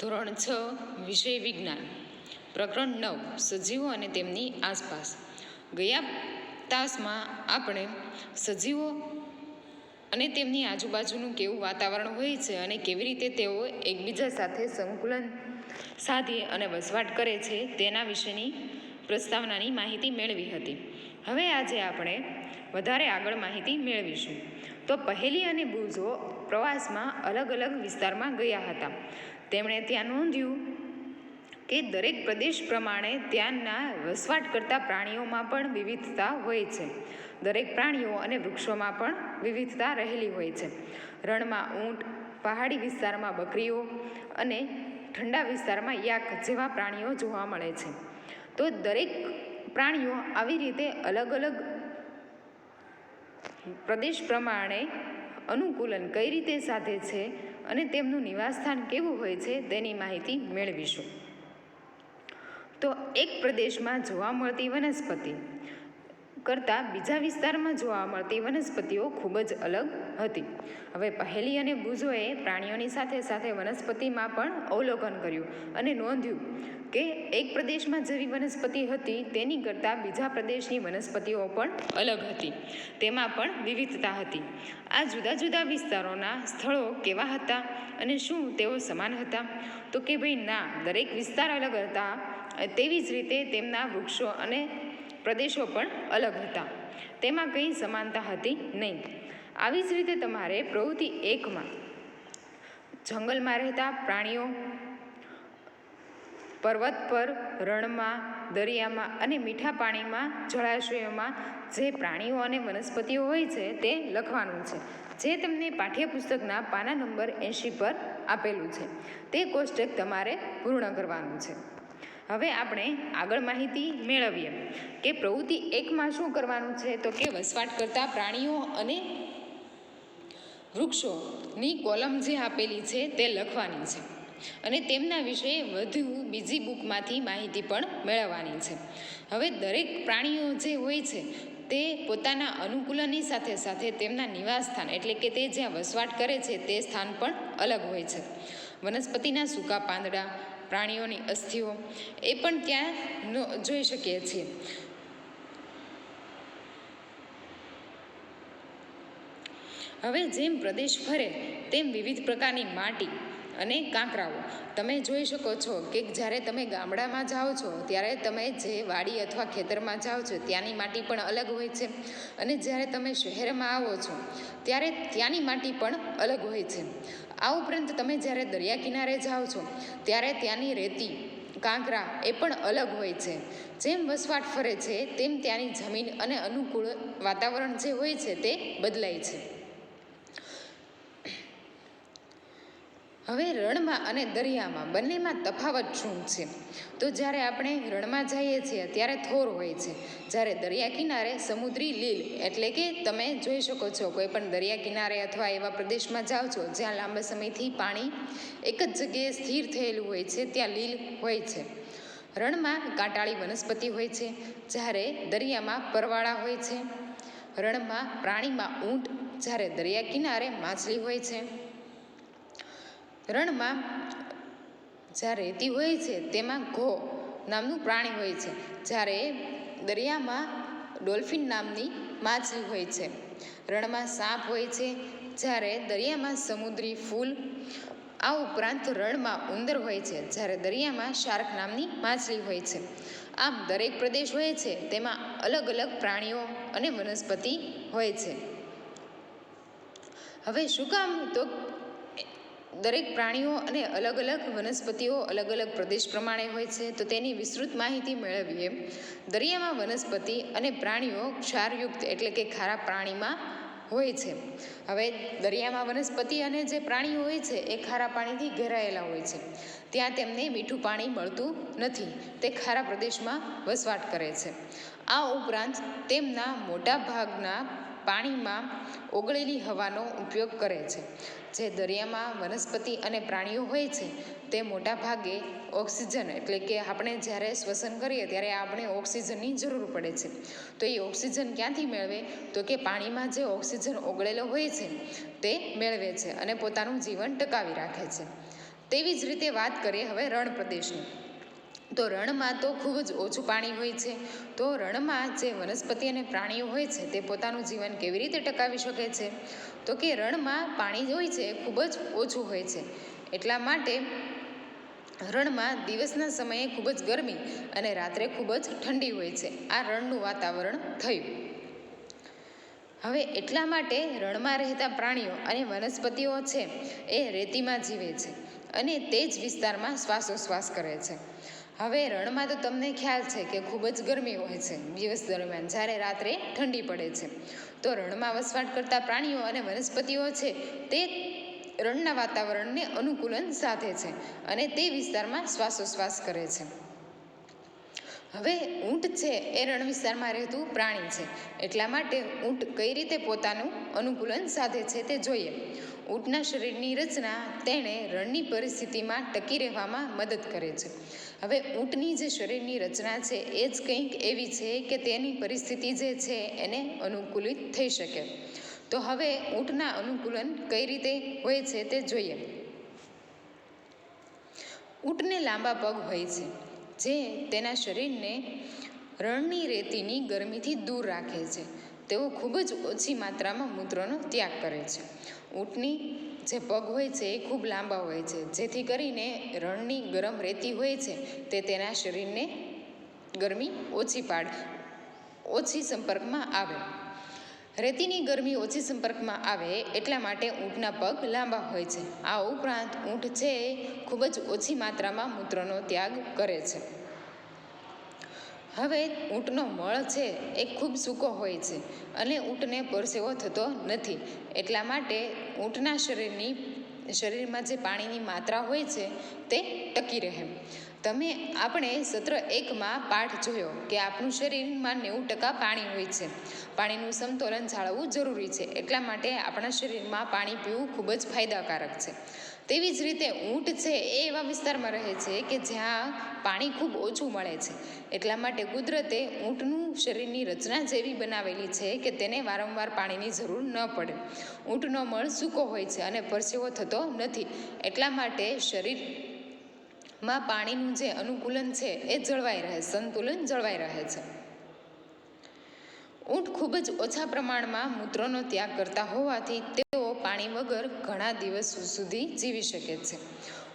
ધોરણ છ, વિષય વિજ્ઞાન. પ્રકરણ નવ, સજીવો અને તેમની આસપાસ. ગયા તાસમાં આપણે સજીવો અને તેમની આજુબાજુનું કેવું વાતાવરણ હોય છે અને કેવી રીતે તેઓ એકબીજા સાથે સંકુલન સાધી અને વસવાટ કરે છે તેના વિશેની પ્રસ્તાવનાની માહિતી મેળવી હતી. હવે આજે આપણે વધારે આગળ માહિતી મેળવીશું. તો પહેલી અને બુઝો પ્રવાસમાં અલગ અલગ વિસ્તારમાં ગયા હતા. તેમણે ત્યાં નોંધ્યું કે દરેક પ્રદેશ પ્રમાણે ત્યાંના વસવાટ કરતા પ્રાણીઓમાં પણ વિવિધતા હોય છે. દરેક પ્રાણીઓ અને વૃક્ષોમાં પણ વિવિધતા રહેલી હોય છે. રણમાં ઊંટ, પહાડી વિસ્તારમાં બકરીઓ અને ઠંડા વિસ્તારમાં યાક જેવા પ્રાણીઓ જોવા મળે છે. તો દરેક પ્રાણીઓ આવી રીતે અલગ અલગ પ્રદેશ પ્રમાણે અનુકૂલન કઈ રીતે સાધે છે? અને તેમનું નિવાસસ્થાન કેવું હોય છે તેની માહિતી મેળવીશું. તો એક પ્રદેશમાં જોવા મળતી વનસ્પતિ કરતાં બીજા વિસ્તારમાં જોવા મળતી વનસ્પતિઓ ખૂબ જ અલગ હતી. હવે પહેલી અને બુઝોએ પ્રાણીઓની સાથે સાથે વનસ્પતિમાં પણ અવલોકન કર્યું અને નોંધ્યું કે એક પ્રદેશમાં જેવી વનસ્પતિ હતી, તેની કરતાં બીજા પ્રદેશની વનસ્પતિઓ પણ અલગ હતી. તેમાં પણ વિવિધતા હતી. આ જુદા જુદા વિસ્તારોના સ્થળો કેવા હતા અને શું તેઓ સમાન હતા? તો કે ભાઈ ના, દરેક વિસ્તાર અલગ હતા, તેવી જ રીતે તેમના વૃક્ષો અને પ્રદેશો પણ અલગ હતા. તેમાં કંઈ સમાનતા હતી નહીં. આવી જ રીતે તમારે પ્રવૃત્તિ એકમાં જંગલમાં રહેતા પ્રાણીઓ, પર્વત પર, રણમાં, દરિયામાં અને મીઠા પાણીમાં જળાશયોમાં જે પ્રાણીઓ અને વનસ્પતિઓ હોય છે તે લખવાનું છે. જે તમને પાઠ્યપુસ્તકના પાના નંબર એંશી પર આપેલું છે. તે કોષ્ટક તમારે પૂર્ણ કરવાનું છે. હવે આપણે આગળ માહિતી મેળવીએ કે પ્રવૃત્તિ એકમાં શું કરવાનું છે તો કે વસવાટ કરતા પ્રાણીઓ અને વૃક્ષોની કોલમ જે આપેલી છે તે લખવાની છે. અને તેમના વિશે વધુ બીજી બુકમાંથી માહિતી પણ મેળવવાની છે. હવે દરેક પ્રાણીઓ જે હોય છે તે પોતાના અનુકૂલનની સાથે સાથે તેમના નિવાસસ્થાન એટલે કે તે જ્યાં વસવાટ કરે છે તે સ્થાન પણ અલગ હોય છે. વનસ્પતિના સૂકા પાંદડા પ્રાણીઓની અસ્થિઓ, એ પણ ત્યાં જોઈ શકીએ છીએ. હવે જેમ પ્રદેશ ફરે, તેમ વિવિધ પ્રકારની માટી અને કાંકરાઓ. તમે જોઈ શકો છો કે જ્યારે તમે ગામડામાં જાઓ છો, ત્યારે તમે જે વાડી અથવા ખેતરમાં જાઓ છો, ત્યાંની માટી પણ અલગ હોય છે. અને જ્યારે તમે શહેરમાં આવો છો, ત્યારે ત્યાંની માટી પણ અલગ હોય છે. આ ઉપરાંત તમે જ્યારે દરિયા કિનારે જાઓ છો, ત્યારે ત્યાંની રેતી, કાંકરા એ પણ અલગ હોય છે. જેમ વસવાટ ફરે છે, તેમ ત્યાંની જમીન અને અનુકૂળ વાતાવરણ જે હોય છે, તે બદલાય છે. હવે રણમાં અને દરિયામાં બંનેમાં તફાવત શું છે? તો જ્યારે આપણે રણમાં જઈએ છીએ, ત્યારે થોર હોય છે. જ્યારે દરિયા કિનારે સમુદ્રી લીલ, એટલે કે તમે જોઈ શકો છો, કોઈ પણ દરિયા કિનારે અથવા એવા પ્રદેશમાં જાઓ છો, જ્યાં લાંબા સમયથી પાણી એક જ જગ્યાએ સ્થિર થયેલું હોય છે, ત્યાં લીલ હોય છે. રણમાં કાંટાળી વનસ્પતિ હોય છે, જ્યારે દરિયામાં પરવાળા હોય છે. રણમાં પ્રાણીમાં ઊંટ, જ્યારે દરિયા કિનારે માછલી હોય છે. રણમાં જ્યાં રેતી હોય છે, તેમાં ઘો નામનું પ્રાણી હોય છે. જ્યારે દરિયામાં ડોલ્ફિન નામની માછલી હોય છે. રણમાં સાપ હોય છે. જ્યારે દરિયામાં સમુદ્રી ફૂલ, આ ઉપરાંત રણમાં ઉંદર હોય છે. જ્યારે દરિયામાં શાર્ક નામની માછલી હોય છે. આમ દરેક પ્રદેશ હોય છે, તેમાં અલગ અલગ પ્રાણીઓ અને વનસ્પતિ હોય છે. હવે શું કામ? તો દરેક પ્રાણીઓ અને અલગ અલગ વનસ્પતિઓ અલગ અલગ પ્રદેશ પ્રમાણે હોય છે, તો તેની વિસ્તૃત માહિતી મેળવીએ. દરિયામાં વનસ્પતિ અને પ્રાણીઓ ક્ષારયુક્ત એટલે કે ખારા પ્રાણીમાં હોય છે. હવે દરિયામાં વનસ્પતિ અને જે પ્રાણીઓ હોય છે, એ ખારા પાણીથી ઘેરાયેલા હોય છે. ત્યાં તેમને મીઠું પાણી મળતું નથી. તે ખારા પ્રદેશમાં વસવાટ કરે છે. આ ઉપરાંત તેમના મોટા ભાગના પાણીમાં ઓગળેલી હવાનો ઉપયોગ કરે છે. જે દરિયામાં વનસ્પતિ અને પ્રાણીઓ હોય છે, તે મોટા ભાગે ઓક્સિજન એટલે કે આપણે જ્યારે શ્વસન કરીએ ત્યારે આપણે ઓક્સિજનની જરૂર પડે છે. તો એ ઓક્સિજન ક્યાંથી મેળવે? તો કે પાણીમાં જે ઓક્સિજન ઓગળેલો હોય છે, તે મેળવે છે અને પોતાનું જીવન ટકાવી રાખે છે. તેવી જ રીતે વાત કરીએ હવે રણ પ્રદેશની. તો રણમાં તો ખૂબ જ ઓછું પાણી હોય છે. તો રણમાં જે વનસ્પતિ અને પ્રાણીઓ હોય છે, તે પોતાનું જીવન કેવી રીતે ટકાવી શકે છે? તો કે રણમાં પાણી હોય છે એ ખૂબ જ ઓછું હોય છે. એટલા માટે રણમાં દિવસના સમયે ખૂબ જ ગરમી અને રાત્રે ખૂબ જ ઠંડી હોય છે. આ રણનું વાતાવરણ થયું. હવે એટલા માટે રણમાં રહેતા પ્રાણીઓ અને વનસ્પતિઓ છે, એ રેતીમાં જીવે છે અને તે જ વિસ્તારમાં શ્વાસોશ્વાસ કરે છે. હવે રણમાં તો તમને ખ્યાલ છે કે ખૂબ જ ગરમી હોય છે દિવસ દરમિયાન, જ્યારે રાત્રે ઠંડી પડે છે. તો રણમાં વસવાટ કરતા પ્રાણીઓ અને વનસ્પતિઓ છે તે રણના વાતાવરણને અનુકૂલન સાધે છે અને તે વિસ્તારમાં શ્વાસોશ્વાસ કરે છે. હવે ઊંટ છે એ રણ વિસ્તારમાં રહેતું પ્રાણી છે. એટલા માટે ઊંટ કઈ રીતે પોતાનું અનુકૂલન સાધે છે તે જોઈએ. ઊંટના શરીરની રચના તેણે રણની પરિસ્થિતિમાં ટકી રહેવામાં મદદ કરે છે. હવે ઊંટની જે શરીરની રચના છે એ જ કંઈક એવી છે કે તેની પરિસ્થિતિ જે છે એને અનુકૂલિત થઈ શકે. તો હવે ઊંટના અનુકૂલન કઈ રીતે હોય છે તે જોઈએ. ઊંટને લાંબા પગ હોય છે. જે તેના શરીરને રણની રેતીની ગરમીથી દૂર રાખે છે. તેઓ ખૂબ જ ઓછી માત્રામાં મૂત્રનો ત્યાગ કરે છે. ઊંટની જે પગ હોય છે એ ખૂબ લાંબા હોય છે. જેથી કરીને રણની ગરમ રેતી હોય છે તે તેના શરીરને ગરમી ઓછી પાડ, ઓછી સંપર્કમાં આવે. રેતીની ગરમી ઓછી સંપર્કમાં આવે એટલા માટે ઊંટના પગ લાંબા હોય છે. આ ઉપરાંત ઊંટ છે ખૂબ જ ઓછી માત્રામાં મૂત્રનો ત્યાગ કરે છે. હવે ઊંટનો મળ છે એ ખૂબ સૂકો હોય છે અને ઊંટને પરસેવો થતો નથી. એટલા માટે ઊંટના શરીરની, શરીરમાં જે પાણીની માત્રા હોય છે તે ટકી રહે. તમે આપણે સત્ર એકમાં પાઠ જોયો કે આપણું શરીરમાં નેવું ટકા પાણી હોય છે. પાણીનું સમતોલન જાળવવું જરૂરી છે. એટલા માટે આપણા શરીરમાં પાણી પીવું ખૂબ જ ફાયદાકારક છે. તેવી જ રીતે ઊંટ છે એ એવા વિસ્તારમાં રહે છે કે જ્યાં પાણી ખૂબ ઓછું મળે છે. એટલા માટે કુદરતે ઊંટનું શરીરની રચના જેવી બનાવેલી છે કે તેને વારંવાર પાણીની જરૂર ન પડે. ઊંટનો મળ સૂકો હોય છે અને પરસેવો થતો નથી. એટલા માટે શરીર માં પાણીનું જે અનુકૂલન છે એ જળવાઈ રહે, સંતુલન જળવાઈ રહે છે. ઊંટ ખૂબ જ ઓછા પ્રમાણમાં મૂત્રનો ત્યાગ કરતા હોવાથી તેઓ પાણી વગર ઘણા દિવસ સુધી જીવી શકે છે.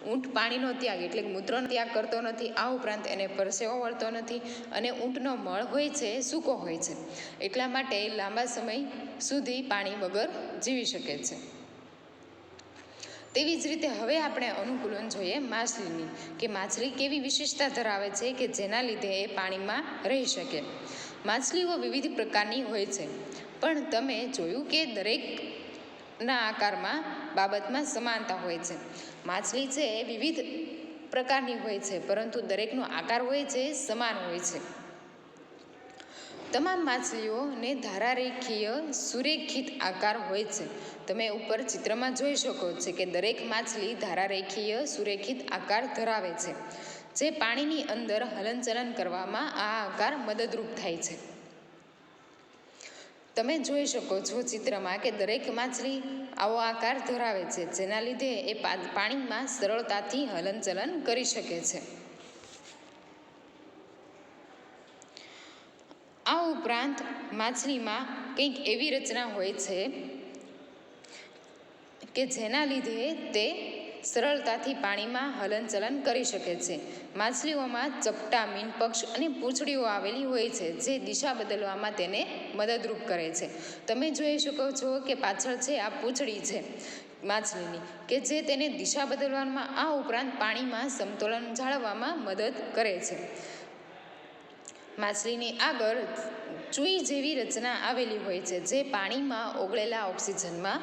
ઊંટ પાણીનો ત્યાગ એટલે મૂત્રોનો ત્યાગ કરતો નથી, આ ઉપરાંત એને પરસેવો વળતો નથી અને ઊંટનો મળ હોય છે, સૂકો હોય છે. એટલા માટે લાંબા સમય સુધી પાણી વગર જીવી શકે છે. તેવી જ રીતે હવે આપણે અનુકૂલન જોઈએ માછલીની કે માછલી કેવી વિશેષતા ધરાવે છે કે જેના લીધે એ પાણીમાં રહી શકે. માછલીઓ વિવિધ પ્રકારની હોય છે, પણ તમે જોયું કે દરેકના આકારમાં બાબતમાં સમાનતા હોય છે. માછલી છે એ વિવિધ પ્રકારની હોય છે, પરંતુ દરેકનો આકાર હોય છે સમાન હોય છે. તમામ માછલીઓને ધારારેખીય સુરેખિત આકાર હોય છે. તમે ઉપર ચિત્રમાં જોઈ શકો છો કે દરેક માછલી ધારારેખીય સુરેખિત આકાર ધરાવે છે, જે પાણીની અંદર હલનચલન કરવામાં આ આકાર મદદરૂપ થાય છે. તમે જોઈ શકો છો ચિત્રમાં કે દરેક માછલી આવો આકાર ધરાવે છે, જેના લીધે એ પાણીમાં સરળતાથી હલનચલન કરી શકે છે. આ ઉપરાંત માછલીમાં કંઈક એવી રચના હોય છે કે જેના લીધે તે સરળતાથી પાણીમાં હલનચલન કરી શકે છે. માછલીઓમાં ચપટા, મીનપક્ષ અને પૂંછડીઓ આવેલી હોય છે, જે દિશા બદલવામાં તેને મદદરૂપ કરે છે. તમે જોઈ શકો છો કે પાછળ છે આ પૂંછડી છે, માછલીની, કે જે તેને દિશા બદલવામાં, આ ઉપરાંત પાણીમાં સમતોલન જાળવવામાં મદદ કરે છે. માછલીની આગળ ચૂઈ જેવી રચના આવેલી હોય છે, જે પાણીમાં ઓગળેલા ઓક્સિજનમાં,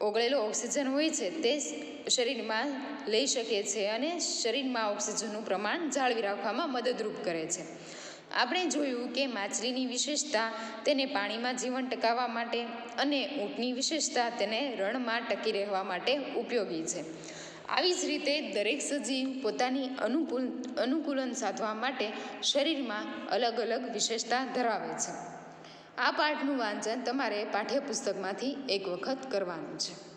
ઓગળેલો ઓક્સિજન હોય છે, તે શરીરમાં લઈ શકે છે અને શરીરમાં ઓક્સિજનનું પ્રમાણ જાળવી રાખવામાં મદદરૂપ કરે છે. આપણે જોયું કે માછલીની વિશેષતા તેને પાણીમાં જીવન ટકાવવા માટે અને ઊંટની વિશેષતા તેને રણમાં ટકી રહેવા માટે ઉપયોગી છે. આવી જ રીતે દરેક સજીવ પોતાની અનુકૂલ, અનુકૂલન સાધવા માટે શરીરમાં અલગ અલગ વિશેષતા ધરાવે છે. આ પાઠનું વાંચન તમારે પાઠ્યપુસ્તકમાંથી એક વખત કરવાનું છે.